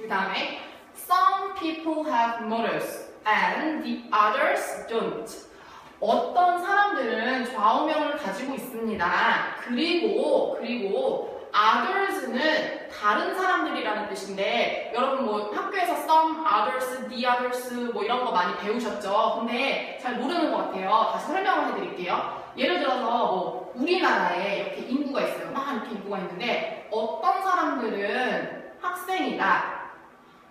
그 다음에 some people have mothers and the others don't. 어떤 사람들은 좌우명을 가지고 있습니다. 그리고 그리고 others는 다른 사람들이라는 뜻인데 여러분 뭐 학교에서 some others, the others 뭐 이런 거 많이 배우셨죠? 근데 잘 모르는 것 같아요. 다시 설명을 해드릴게요. 예를 들어서 뭐 우리나라에 이렇게 인구가 있어요. 막 이렇게 인구가 있는데 어떤 사람들은 학생이다.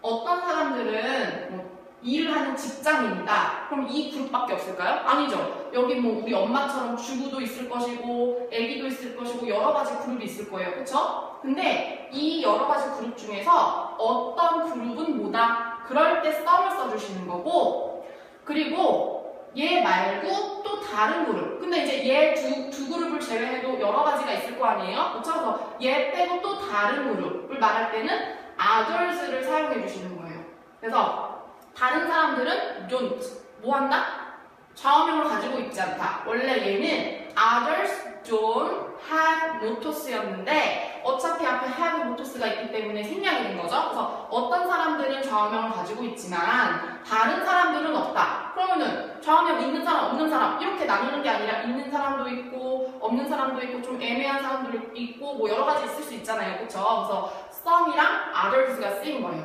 어떤 사람들은 뭐 일을 하는 직장인이다. 그럼 이 그룹밖에 없을까요? 아니죠. 여기 뭐 우리 엄마처럼 주부도 있을 것이고 애기도 있을 것이고 여러 가지 그룹이 있을 거예요. 그렇죠? 근데 이 여러 가지 그룹 중에서 어떤 그룹은 뭐다. 그럴 때 썸을 써주시는 거고 그리고 얘 말고 또 다른 그룹. 근데 이제 얘 두 두 그룹을 제외해도 여러 가지가 있을 거 아니에요? 그렇죠? 그래서 얘 빼고 또 다른 그룹을 말할 때는 others를 사용해 주시는 거예요. 그래서 다른 사람들은 don't 뭐 한다? 좌우명을 가지고 있지 않다. 원래 얘는 others don't have motos였는데 어차피 앞에 have motos가 있기 때문에 생략이 된 거죠. 그래서 어떤 사람들은 좌우명을 가지고 있지만 다른 사람들은 없다. 그러면은 좌우명 있는 사람 없는 사람 이렇게 나누는 게 아니라 있는 사람도 있고 없는 사람도 있고 좀 애매한 사람도 있고 뭐 여러 가지 있을 수 있잖아요. 그렇죠? 그래서 some이랑 others가 쓰인 거예요.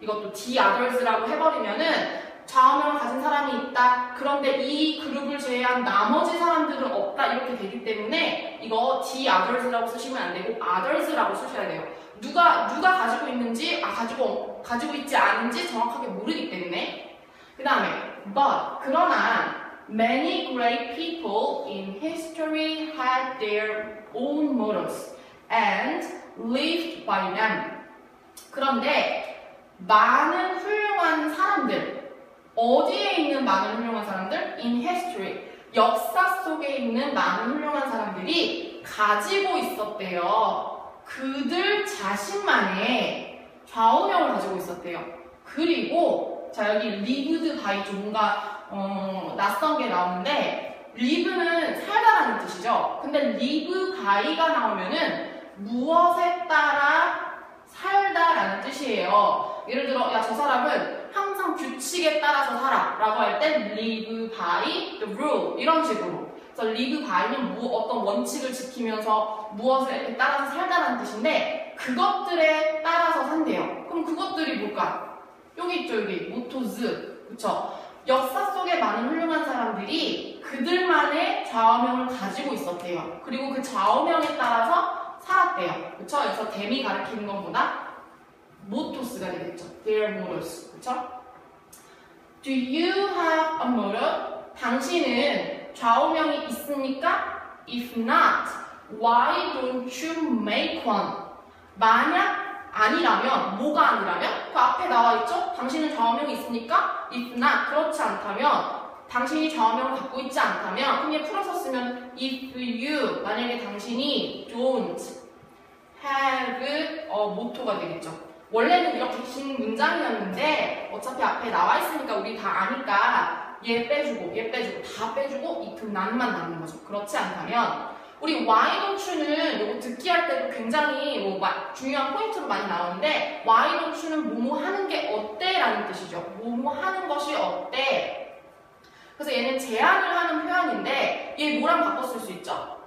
이것도 the others라고 해버리면은 좌우명을 가진 사람이 있다. 그런데 이 그룹을 제외한 나머지 사람들은 없다. 이렇게 되기 때문에 이거 the others라고 쓰시면 안 되고 others라고 쓰셔야 돼요. 누가 누가 가지고 있는지 아 가지고 가지고 있지 않은지 정확하게 모르기 때문에 그 다음에 but 그러나 many great people in history had their own mottos and lived by them. 그런데 많은 훌륭한 사람들 어디에 있는 많은 훌륭한 사람들? In history. 역사 속에 있는 많은 훌륭한 사람들이 가지고 있었대요. 그들 자신만의 좌우명을 가지고 있었대요. 그리고 자 여기 lived by 좀 뭔가 어, 낯선 게 나오는데 live는 살다라는 뜻이죠. 근데 live by가 나오면은 무엇에 따라 살다라는 뜻이에요. 예를 들어 야 저 사람은 항상 규칙에 따라서 살아 라고 할 땐 live by the rule 이런 식으로 그래서 live by는 무, 어떤 원칙을 지키면서 무엇에 따라서 살다라는 뜻인데 그것들에 따라서 산대요 그럼 그것들이 뭘까? 여기 있죠 여기 모토즈 그쵸? 역사 속에 많은 훌륭한 사람들이 그들만의 좌우명을 가지고 있었대요 그리고 그 좌우명에 따라서 살았대요 그쵸? 그래서 댐이 가리키는 것보다 모토스가 되겠죠. Their mottos. 그쵸? Do you have a motto? 당신은 좌우명이 있습니까? If not, why don't you make one? 만약 아니라면, 뭐가 아니라면? 그 앞에 나와 있죠? 당신은 좌우명이 있습니까? Not, 그렇지 않다면, 당신이 좌우명을 갖고 있지 않다면, 그냥 풀어서 쓰면 if you, 만약에 당신이 don't have, 어, 모토가 되겠죠. 원래는 이렇게 긴 문장이었는데 어차피 앞에 나와 있으니까 우리 다 아니까 얘 빼주고 얘 빼주고 다 빼주고 if not만 남는 거죠. 그렇지 않다면 우리 don't you는 이거 듣기 할 때도 굉장히 뭐 마- 중요한 포인트로 많이 나오는데 don't you는 뭐뭐 하는 게 어때? 라는 뜻이죠. 뭐뭐 하는 것이 어때? 그래서 얘는 제안을 하는 표현인데 얘 뭐랑 쓸수 있죠?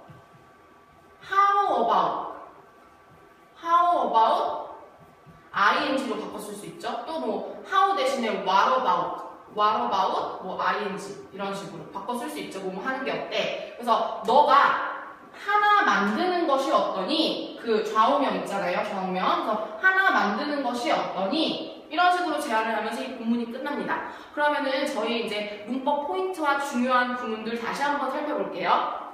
how about how about ing로 쓸수 있죠. 또 뭐 how 대신에 what about, what about, 뭐 ing 이런 식으로 쓸수 있죠. 뭐 하는 게 어때? 그래서 너가 만드는 것이 어떠니? 그 좌우명 있잖아요. 좌우명. 그래서 하나 만드는 것이 어떠니? 이런 식으로 제안을 하면서 이 본문이 끝납니다. 그러면은 저희 이제 문법 포인트와 중요한 부분들 다시 한번 살펴볼게요.